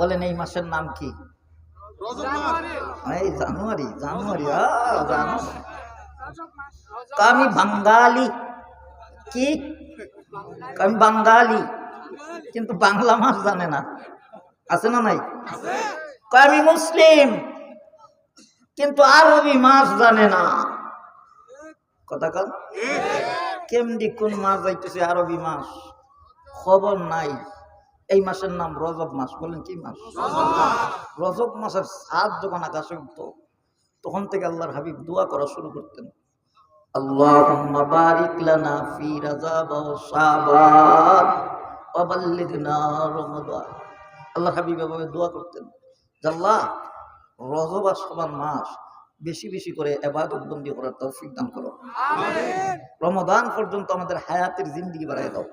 বলেন এই মাসের নাম কি? এই জানুয়ারি জানুয়ারি। তা আমি বাঙালি। কি? আমি বাঙালি। কিন্তু বাংলা মাস জানে না। আছে না নাই? আমি মুসলিম। কিন্তু আরবি মাস জানে না। কথা কন। কেমনি কোন মাস যাইতেছে আরবি মাস? খবর নাই। এই মাসের নাম রজব মাস বলেন কি মাস? রজব মাসের সাত যখন আকাশে উঠতো তখন থেকে আল্লাহর হাবিব দোয়া করা শুরু করতেন। আল্লাহুম্মা বারিক লানা ফি রাজাব শাবান ওয়া রমাদান। আল্লাহ হাবিব এভাবে দোয়া করতেন আল্লাহ রজব আর শাবান মাস বেশি বেশি করে এবাদত বন্দি করার তৌফিক দান করো। রমাদান পর্যন্ত আমাদের হায়াতের জিন্দিগি বাড়াই দাও।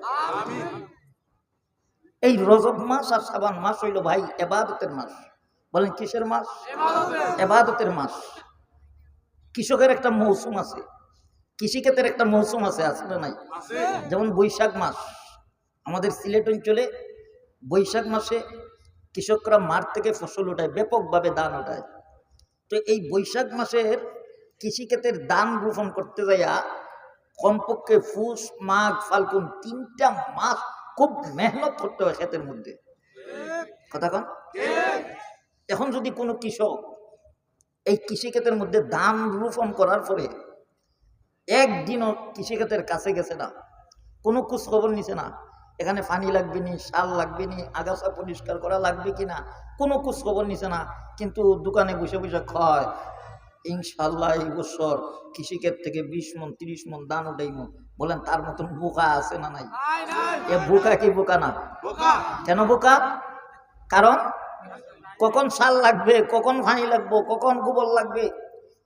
এই রজব মাস আর সাবান মাস হইল ভাই এবাদতের মাস। বলেন কিসের মাস? এবাদতের। মাস। কৃষকের একটা মৌসুম আছে। কৃষিক্ষেতের একটা মৌসুম আছে আসলে নাই? যেমন বৈশাখ মাস। আমাদের সিলেট অঞ্চলে বৈশাখ মাসে কৃষকরা মাঠ থেকে ফসল ওঠায় ব্যাপকভাবে ধান ওঠায়। তো এই বৈশাখ মাসের কৃষিক্ষেতের দান রোপণ করতে যাইয়া কমপক্ষে ফুস মাঘ ফাল্গুন তিনটা মাস খুব মেহনত করতে হয় ক্ষেতের মধ্যে। কথা কন? এখন যদি কোনো কৃষক এই কৃষিক্ষেতের মধ্যে ধান রোপণ করার পরে একদিনও কৃষিক্ষেতের কাছে গেছে না, কোনো খোঁজ খবর নিছে না, এখানে পানি লাগবে নি সার লাগবে নি, আগাছা পরিষ্কার করা লাগবে কি না কোনো খোঁজ খবর নিছে না, কিন্তু দোকানে বসে বসে খায় ইনশাল্লাহ এই বছর কৃষিক্ষেত থেকে বিশ মন তিরিশ মন দান উঠাইম বলেন তার মতন বোকা আছে না নাই? এ বোকা কি বোকা না? কেন বোকা? কারণ কখন সার লাগবে কখন পানি লাগবে কখন গোবর লাগবে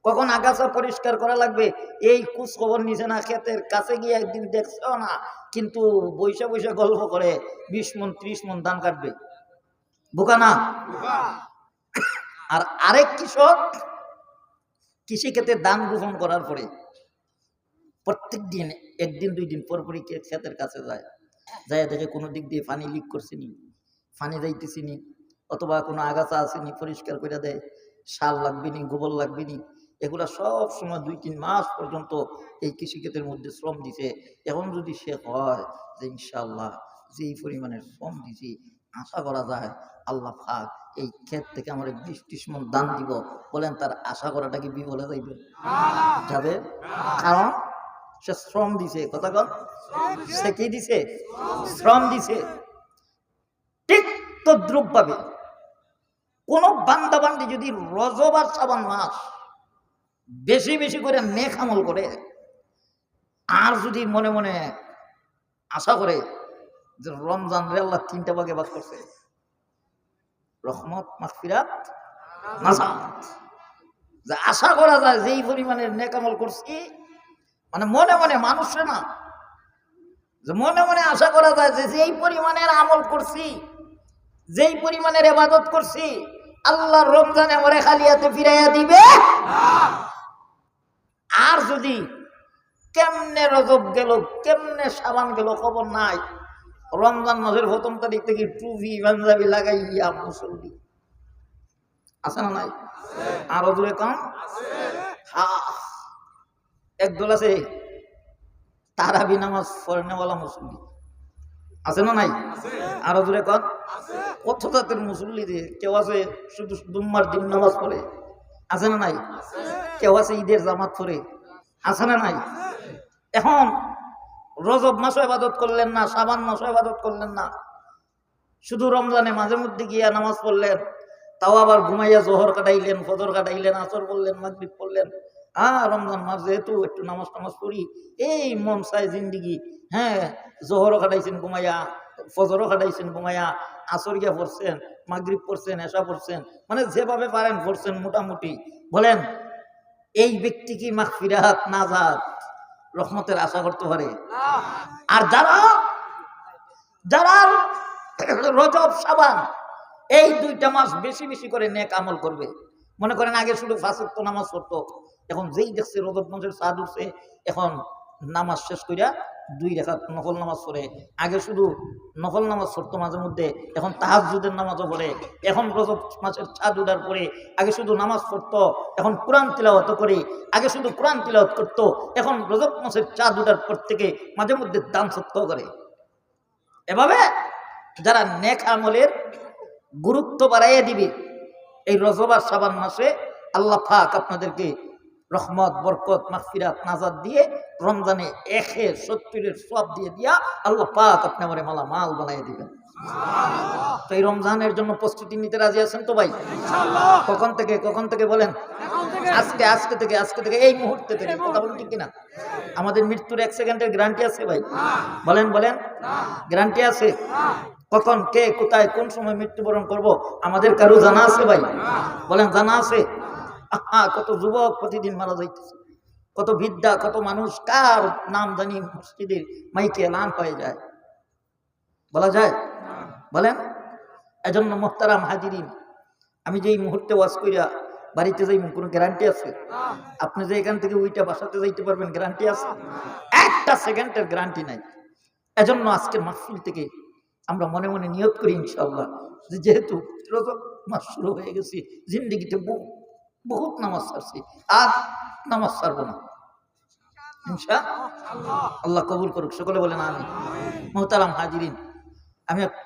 কখন আগাছা পরিষ্কার করা লাগবে এই খোঁজ খবর নিছে না ক্ষেতের কাছে গিয়ে একদিন দেখছেও না কিন্তু বৈশা বৈশা গল্প করে বিশ মন ত্রিশ মন ধান কাটবে। বোকা না? আর আরেক কৃষক কৃষি ক্ষেতে ধান রোপণ করার পরে প্রত্যেক দিন, একদিন, দুই দিন পর পরই ক্ষেতের কাছে যায়। যায় দেখে কোনো দিক দিয়ে পানি লিক করছে নি, পানি যাইতেছি নি, অথবা কোনো আগাছা আসেনি পরিষ্কার করে দেয় সার লাগবে নি, গোবর লাগবে নি, এগুলা সব সময় দুই তিন মাস পর্যন্ত এই কৃষিক্ষেতের মধ্যে শ্রম দিছে। এখন যদি সে হয় যে ইনশাল্লাহ যেই পরিমাণের শ্রম দিছি, আশা করা যায় আল্লাহ পাক এই ক্ষেত থেকে আমার বিশ ত্রিশ দান দিব। বলেন, তার আশা করাটা কি বিফলে যাইবে? যাবে? কারণ সে শ্রম দিছে। কথা কন। সে কি দিছে? শ্রম দিছে। ঠিক তদ্রুপ পাবে কোন বান্দা বান্দি যদি রজব আর সাবান মাস বেশি বেশি করে নেক আমল করে, আর যদি মনে মনে আশা করে যে রমজান রে আল্লাহ তিনটা ভাগে বাস করছে রহমত, মাগফিরাত, নাজাত। যে আশা করা যায় যেই পরিমাণের নেকামল করছি মানে মনে মনে মানুষে না, যে মনে মনে আশা করা যায় যে যেই পরিমাণের আমল করছি, যেই পরিমাণের এবাদত করছি, আল্লাহ রমজানে মরে খালিয়াতে ফিরাইয়া দিবে। আর যদি কেমনে রজব গেল, কেমনে সাবান গেল, খবর নাই। রমজান মাসের প্রথম তারিখ থেকে টুপি, পাঞ্জাবি লাগাইয়া মুসল্লি। আছে না নাই? আরও দূরে কম একদল আছে, তারাবি নামাজ পড়ে নেওয়ালা মুসল্লি। আছে না নাই? আরও দূরে কন। কত জাতের মুসল্লি দিয়ে কেউ আছে শুধু দুম্মার দিন নামাজ পড়ে। আছে না নাই? কেউ আছে ঈদের জামাত পড়ে। আছে না নাই? এখন রজব মাসও ইবাদত করলেন না সাবান মাসও ইবাদত করলেন না। শুধু রমজানে মাঝে মধ্যে গিয়া নামাজ পড়লেন, তাও আবার ঘুমাইয়া জোহর কাটাইলেন, ফজর কাটাইলেন, আসর পড়লেন, মাগরিব পড়লেন। হ্যাঁ রমজান মাস যেহেতু একটু নামাজ টামাজ পড়ি, এই মন চাই জিন্দিগি। হ্যাঁ জোহরও কাটাইছেন ঘুমাইয়া, ফজরও কাটাইছেন ঘুমাইয়া, আসর গিয়া পড়ছেন, মাগরিব পড়ছেন এসা পড়ছেন মানে যেভাবে পারেন পড়ছেন মোটামুটি। বলেন, এই ব্যক্তি কি মাগফিরাত নাজাত? রহমতের আশা করতে পারে। আর যারা যারা রজব সাবান এই দুইটা মাস বেশি বেশি করে নেক আমল করবে। মনে করেন আগে শুধু ফাঁসক্ত নামাজ পড়তো এখন যেই দেখছে রজব মাসের সাদ উঠছে এখন নামাজ শেষ করিয়া দুই রেখা নফল নামাজ পড়ে। আগে শুধু নফল নামাজ পড়তো মাঝে মধ্যে, এখন তাহাজুদের নামাজও পড়ে। এখন রজব মাসের চাঁদ উদার পড়ে আগে শুধু নামাজ পড়তো, এখন কোরআন তিলাওয়াত করে, আগে শুধু কোরআন তিলাওয়াত করতো, এখন রজব মাসের চাঁদ উদার পর থেকে মাঝে মধ্যে দান সত্য করে। এভাবে যারা নেক আমলের গুরুত্ব বাড়াইয়া দিবে, এই রজব আর সাবান মাসে আল্লাহ পাক আপনাদেরকে রহমত বরকত মাগফিরাত নাজাদ দিয়ে রমজানে একে সত্তরের সব দিয়ে দিয়া আল্লাহ পাক আপনি আমার মালা মাল বানাই দিবেন। তো এই রমজানের জন্য প্রস্তুতি নিতে রাজি আছেন তো ভাই? কখন থেকে কখন থেকে বলেন? আজকে আজকে থেকে আজকে থেকে এই মুহূর্তে থেকে কথা বলেন ঠিক কিনা? আমাদের মৃত্যুর এক সেকেন্ডের গ্যারান্টি আছে ভাই? বলেন বলেন। গ্যারান্টি আছে? কখন কে কোথায় কোন সময় মৃত্যুবরণ করব? আমাদের কারও জানা আছে ভাই? বলেন জানা আছে? কত যুবক প্রতিদিন মারা যাইতেছে। কত বিদ্যা কত মানুষ, কার নাম জানি মসজিদের মাইকে এলান হয়ে যায়। বলা যায়? বলেন? এজন্য মোহতারাম হাজিরিন, আমি যে এই মুহূর্তে ওয়াজ করিয়া বাড়িতে যাই কোনো গ্যারান্টি আছে? আপনি যে এখান থেকে ওইটা বাসাতে যাইতে পারবেন গ্যারান্টি আছে? একটা সেকেন্ডের গ্যারান্টি নাই। এজন্য আজকে মাহফিল থেকে আমরা মনে মনে নিয়ত করি ইনশাল্লাহ যেহেতু মাস শুরু হয়ে গেছি, জিন্দিগিতে বহু বহুত নামাজ ছাড়ছি আর নামাজ ছাড়বো না। আল্লাহ। কবুল করুক। সকলে বলেন আমি মোহতারাম হাজিরিন, আমি আপনার